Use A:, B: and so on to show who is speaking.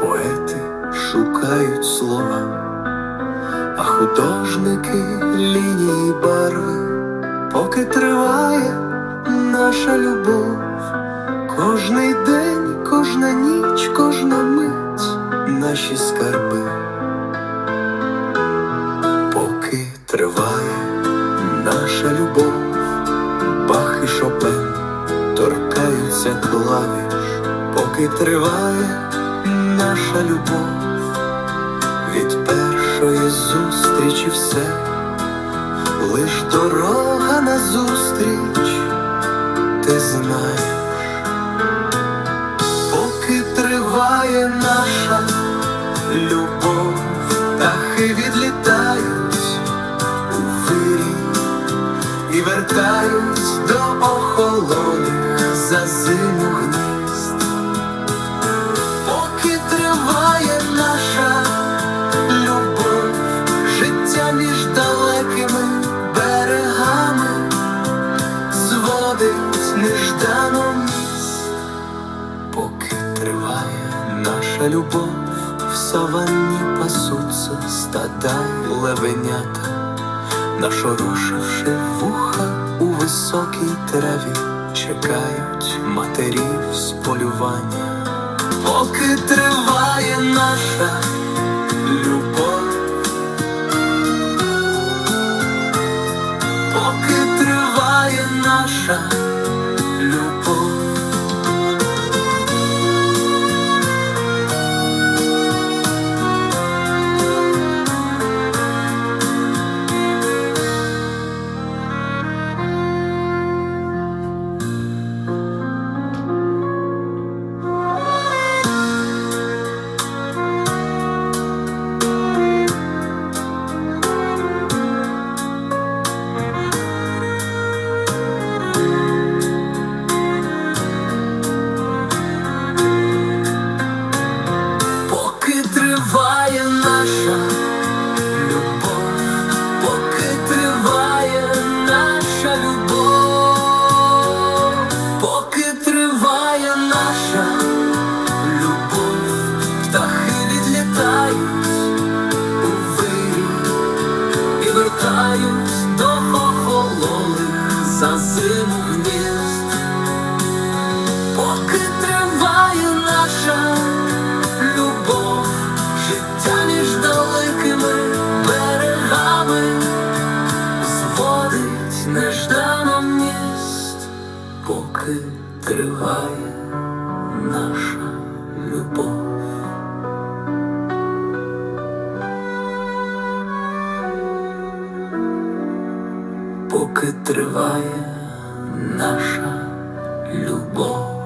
A: поети шукають слова, а художники лінії барви, поки триває наша любов, кожний день, кожна ніч, кожна мить, наші скарби, поки триває наша любов, Бах і Шопен торкаються клавіш, поки триває наша любов, від першої зустрічі все, лиш дорога назустріч, ти знаєш, поки триває наша любов, птахи відлітають у вирій і вертають до охолоних за зиму наша любов, в саванні пасуться стада левенята. Нашорошивши вуха у високій траві, чекають матерів з полювання, поки триває наша любов, поки триває наша поки триває наша любов. Поки триває наша любов.